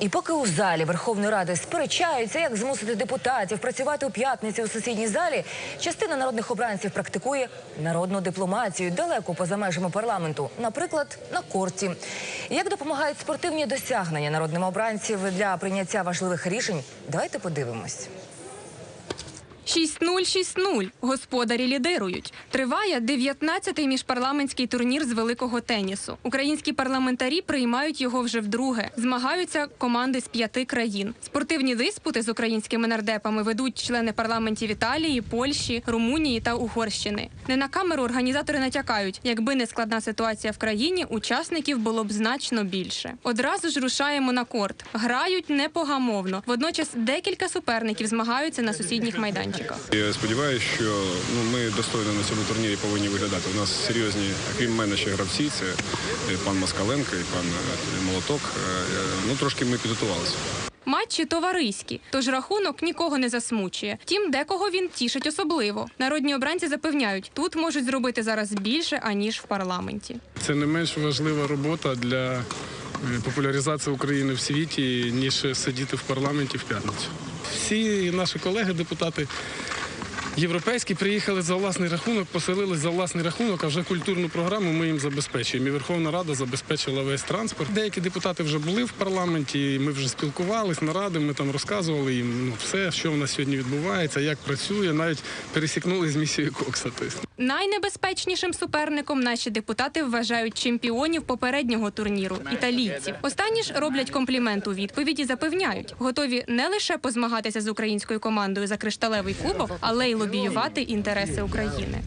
І поки у залі Верховної Ради сперечаються, як змусити депутатів працювати у п'ятницю у сусідній залі, частина народних обранців практикує народну дипломатію далеко поза межами парламенту, наприклад, на корті. Як допомагають спортивні досягнення народним обранців для прийняття важливих рішень? Давайте подивимось. 6-0-6-0. Господарі лідирують. Триває 19-й міжпарламентський турнір з великого тенісу. Українські парламентарі приймають його вже вдруге. Змагаються команди з п'яти країн. Спортивні диспути з українськими нардепами ведуть члени парламентів Італії, Польщі, Румунії та Угорщини. Не на камеру організатори натякають, якби не складна ситуація в країні, учасників було б значно більше. Одразу ж рушаємо на корт. Грають непогамовно. Водночас декілька суперників змагаються на сусідніх майданчиках. Я сподіваюся, що ну, ми достойно на цьому турнірі повинні виглядати. У нас серйозні, крім мене, ще гравці. Це е, пан Москаленко і пан е, Молоток. Е, Ну, трошки ми підготувалися. Матчі товариські, тож рахунок нікого не засмучує. Втім, декого він тішить особливо. Народні обранці запевняють, тут можуть зробити зараз більше аніж в парламенті. Це не менш важлива робота для е, популяризації України в світі, ніж сидіти в парламенті в п'ятницю. Всі наші колеги, депутати європейські, приїхали за власний рахунок, поселились за власний рахунок, а вже культурну програму ми їм забезпечуємо. І Верховна Рада забезпечила весь транспорт. Деякі депутати вже були в парламенті, ми вже спілкувалися, наради, ми там розказували їм ну, все, що в нас сьогодні відбувається, як працює, навіть пересікнули з місією Кокса. Найнебезпечнішим суперником наші депутати вважають чемпіонів попереднього турніру італійців. Останні ж роблять комплімент у відповіді, запевняють, готові не лише позмагатися з українською командою за кришталевий кубок, але й лобіювати інтереси України.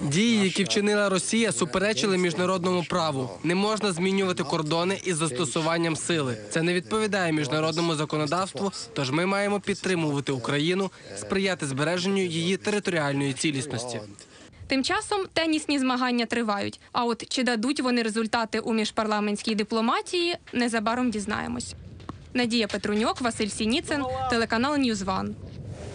Дії, які вчинила Росія, суперечили міжнародному праву. Не можна змінювати кордони із застосуванням сили. Це не відповідає міжнародному законодавству. Тож ми маємо підтримувати Україну, сприяти збереженню її територіальної цілісності. Тим часом тенісні змагання тривають. А от чи дадуть вони результати у міжпарламентській дипломатії, незабаром дізнаємось. Надія Петруньок, Василь Сініцин, телеканал Ньюзван.